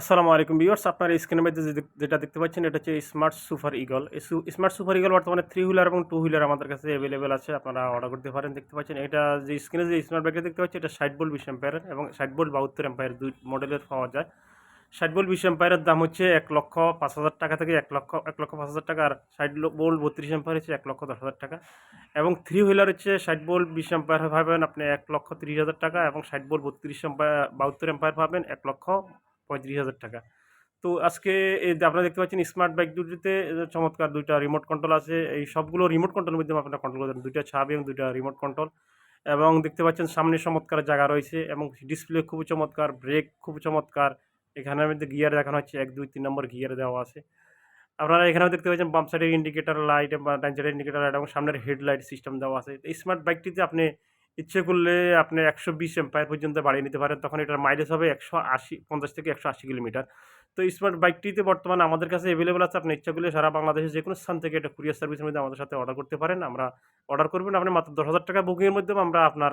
আসসালামু আলাইকুম ভিউয়ার্স, আপনার স্ক্রিনের মধ্যে যেটা দেখতে পাচ্ছেন, এটা হচ্ছে smart super eagle smart super eagle বর্তমানে থ্রি হুইলার এবং টু হুইলার আমাদের কাছে অ্যাভেলেবেল আছে, আপনারা অর্ডার করতে পারেন, দেখতে পাচ্ছেন। এটা যে স্ক্রিনে যে স্মার্ট ব্যাগটা দেখতে পাচ্ছেন, এটা ষাট বোল্ট বিশ এম্পায়ারের এবং ষাট বোল্ট বাহাত্তর এম্পায়ার দুই মডেলের পাওয়া যায়। ষাট বোল্ট বিশ এম্পায়ারের দাম হচ্ছে এক লক্ষ পাঁচ হাজার টাকা থেকে এক লক্ষ এক লক্ষ পাঁচ হাজার টাকা, আর ষাট বোল্ট বত্রিশ এম্পায়ার হচ্ছে এক লক্ষ দশ হাজার টাকা। এবং থ্রি হুইলার হচ্ছে ষাট বোল্ট বিশ এম্পায়ার পাবেন আপনি এক লক্ষ তিরিশ হাজার টাকা এবং ষাট বোল্ট বত্রিশ এম্পায়ার বাহাত্তর এম্পায়ার পাবেন এক লক্ষ পঁয়ত্রিশ হাজার টাকা। তো আজকে আপনারা দেখতে পাচ্ছেন স্মার্ট বাইক দুটিতে চমৎকার দুইটা রিমোট কন্ট্রোল আছে। এই সবগুলো রিমোট কন্ট্রোলের মাধ্যমে আপনারা কন্ট্রোল করেন দুইটা ছাবি এবং দুইটা রিমোট কন্ট্রোল এবং দেখতে পাচ্ছেন সামনে চমৎকার জায়গা রয়েছে এবং ডিসপ্লে খুব চমৎকার ব্রেক খুব চমৎকার। এখানের মধ্যে গিয়ার দেখানো হচ্ছে, এক, দুই, তিন নম্বর গিয়ার দেওয়া আছে। আপনারা এখানেও দেখতে পাচ্ছেন বাম সাইডের ইন্ডিকেটার লাইট বা ডান সাইডের ইন্ডিকেটার লাইট এবং সামনের হেডলাইট সিস্টেম দেওয়া আছে। এই স্মার্ট বাইকটিতে আপনি ইচ্ছে করলে আপনি একশো বিশ এম্পায়ার পর্যন্ত বাড়িয়ে নিতে পারেন। তখন এটার মাইলেজ হবে একশো আশি, পঞ্চাশ থেকে একশো আশি কিলোমিটার। তো স্মার্ট বাইকটিতে বর্তমানে আমাদের কাছে অ্যাভেলেবেল আছে। আপনি ইচ্ছা করলে সারা বাংলাদেশে যে কোনো স্থান থেকে এটা কুরিয়ার সার্ভিসের মধ্যে আমাদের সাথে অর্ডার করতে পারেন। আমরা অর্ডার করবেন। আপনি মাত্র দশ হাজার টাকা বুকিংয়ের মধ্যে আমরা আপনার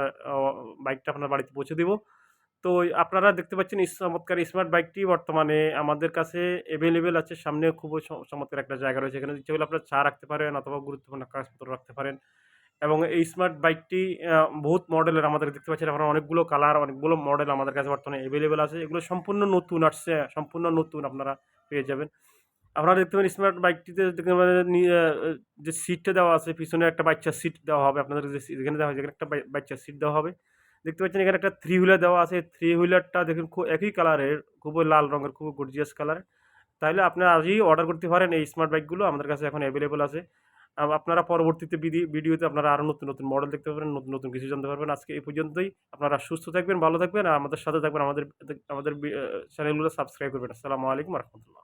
বাইকটা আপনার বাড়িতে পৌঁছে দেবো। তো আপনারা দেখতে পাচ্ছেন চমৎকার স্মার্ট বাইকটি বর্তমানে আমাদের কাছে অ্যাভেলেবেল আছে। সামনে খুব চমৎকার একটা জায়গা রয়েছে। এখানে ইচ্ছে করলে আপনারা চা রাখতে পারেন অথবা গুরুত্বপূর্ণ কাগজপত্র রাখতে পারেন। এবং এই স্মার্ট বাইকটি বহুত মডেলের আমাদের দেখতে পাচ্ছেন, এখন অনেকগুলো কালার অনেকগুলো মডেল আমাদের কাছে বর্তমানে অ্যাভেলেবেল আছে। এগুলো সম্পূর্ণ নতুন আসছে, সম্পূর্ণ নতুন আপনারা পেয়ে যাবেন। আপনারা দেখতে পাবেন স্মার্ট বাইকটিতে দেখতে পাবেন যে সিটটা দেওয়া আছে, পিছনে একটা বাচ্চার সিট দেওয়া হবে, আপনাদের যে যেখানে দেওয়া হয় যেখানে একটা বাচ্চার সিট দেওয়া হবে। দেখতে পাচ্ছেন এখানে একটা থ্রি হুইলার দেওয়া আছে থ্রি হুইলারটা দেখুন খুব একই কালারের খুবই লাল রঙের খুব গর্জিয়াস কালারের তাহলে আপনারা আজই অর্ডার করতে পারেন এই স্মার্ট বাইকগুলো আমাদের কাছে এখন অ্যাভেলেবেল আছে। আপনারা পরবর্তীতে ভিডিওতে আপনারা আরও নতুন নতুন মডেল দেখতে পারবেন নতুন নতুন কিছু জানতে পারবেন। আজকে এই পর্যন্তই। আপনারা সুস্থ থাকবেন, ভালো থাকবেন, আর আমাদের সাথে থাকবেন, আমাদের আমাদের চ্যানেলগুলো সাবস্ক্রাইব করবেন। আসসালামু আলাইকুম রহমতুল্লাহ।